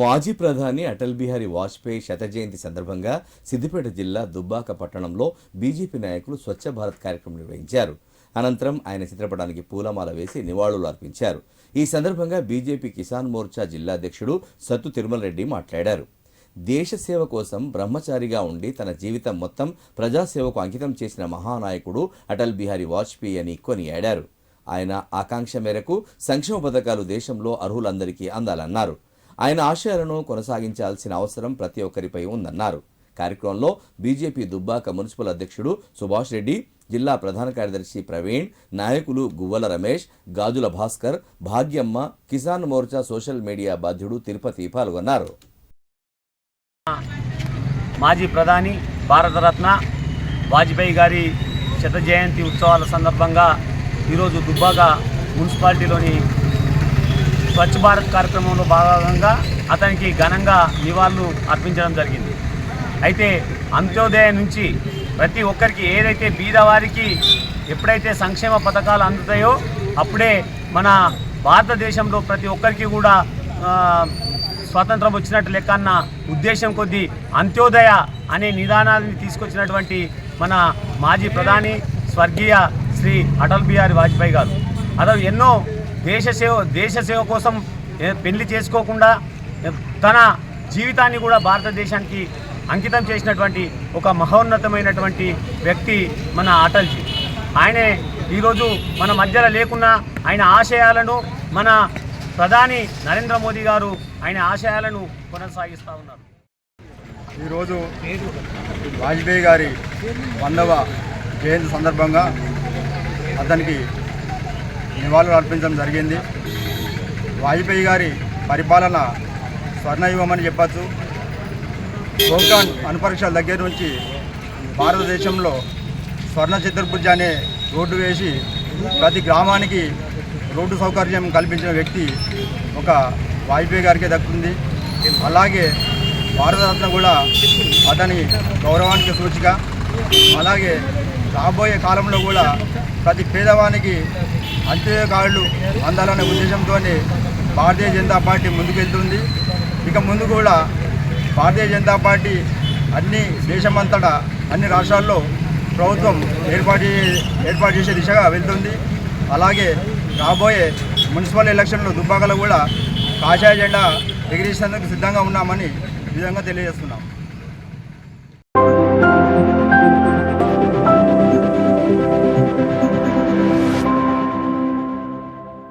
మాజీ ప్రధాని అటల్ బిహారీ వాజ్పేయి శత జయంతి సందర్భంగా సిద్దిపేట జిల్లా దుబ్బాక పట్టణంలో బీజేపీ నాయకులు స్వచ్ఛ భారత్ కార్యక్రమం నిర్వహించారు. అనంతరం ఆయన చిత్రపటానికి పూలమాల వేసి నివాళులు అర్పించారు. ఈ సందర్భంగా బీజేపీ కిసాన్ మోర్చా జిల్లా అధ్యక్షుడు సత్తు తిరుమల రెడ్డి మాట్లాడారు. దేశ సేవ కోసం బ్రహ్మచారిగా ఉండి తన జీవితం మొత్తం ప్రజాసేవకు అంకితం చేసిన మహానాయకుడు అటల్ బిహారీ వాజ్పేయి అని కొనియాడారు. ఆయన ఆకాంక్ష మేరకు సంక్షేమ పథకాలు దేశంలో అర్హులందరికీ అందాలన్నారు. ఆయన ఆశయాలను కొనసాగించాల్సిన అవసరం ప్రతి ఒక్కరిపై ఉందన్నారు. కార్యక్రమంలో బీజేపీ దుబ్బాక మున్సిపల్ అధ్యక్షుడు సుభాష్ రెడ్డి జిల్లా ప్రధాన కార్యదర్శి ప్రవీణ్ నాయకులు గువ్వల రమేష్ గాజుల భాస్కర్ భాగ్యమ్మ కిసాన్ మోర్చా సోషల్ మీడియా బాధ్యుడు తిరుపతి పాల్గొన్నారు. మాజీ ప్రధాని భారతరత్న వాజ్పేయి గారి శత జయంతి ఉత్సవాల సందర్భంగా ఈరోజు దుబ్బాక మున్సిపాలిటీలోని స్వచ్ఛ భారత్ కార్యక్రమంలో భాగంగా అతనికి ఘనంగా నివాళులు అర్పించడం జరిగింది. అయితే అంత్యోదయ నుంచి ప్రతి ఒక్కరికి ఏదైతే బీదవారికి ఎప్పుడైతే సంక్షేమ పథకాలు అందుతాయో అప్పుడే మన భారతదేశంలో ప్రతి ఒక్కరికి కూడా స్వాతంత్రం వచ్చినట్టు లెక్క అన్న ఉద్దేశం కొద్దీ అంత్యోదయ అనే నిదానాన్ని తీసుకొచ్చినటువంటి మన మాజీ ప్రధాని స్వర్గీయ శ్రీ అటల్ బిహారీ వాజ్పేయి గారు. అతను ఎన్నో దేశ సేవ దేశ సేవ కోసం పెళ్ళి చేసుకోకుండా తన జీవితాన్ని కూడా భారతదేశానికి అంకితం చేసినటువంటి ఒక మహోన్నతమైనటువంటి వ్యక్తి మన అటల్జీ. ఆయనే ఈరోజు మన మధ్యలో లేకున్నా ఆయన ఆశయాలను మన ప్రధాని నరేంద్ర మోదీ గారు ఆయన ఆశయాలను కొనసాగిస్తూ ఉన్నారు. ఈరోజు వాజ్పేయి గారి వందవ జయంతి సందర్భంగా అతనికి నివాళులు అర్పించడం జరిగింది. వాజ్పేయి గారి పరిపాలన స్వర్ణయుగమని చెప్పచ్చు. సోకాన్ అనుపరీక్షల దగ్గర నుంచి భారతదేశంలో స్వర్ణ చతుర్భుజ అనే రోడ్డు వేసి ప్రతి గ్రామానికి రోడ్డు సౌకర్యం కల్పించిన వ్యక్తి ఒక వాజ్పేయి గారికే దక్కుతుంది. అలాగే భారతరత్న కూడా అతని గౌరవానికి సూచిక. అలాగే రాబోయే కాలంలో కూడా ప్రతి పేదవానికి అంత్యోదయకారులు అందాలనే ఉద్దేశంతో భారతీయ జనతా పార్టీ ముందుకెళ్తుంది. ఇక ముందు కూడా భారతీయ జనతా పార్టీ అన్ని దేశమంతటా అన్ని రాష్ట్రాల్లో ప్రభుత్వం ఏర్పాటు ఏర్పాటు చేసే దిశగా వెళ్తుంది. అలాగే రాబోయే మున్సిపల్ ఎలక్షన్లో దుబ్బాకలో కూడా కాషాయ జెండా ఎగిరించేందుకు సిద్ధంగా ఉన్నామని ఈ విధంగా తెలియజేస్తున్నాం.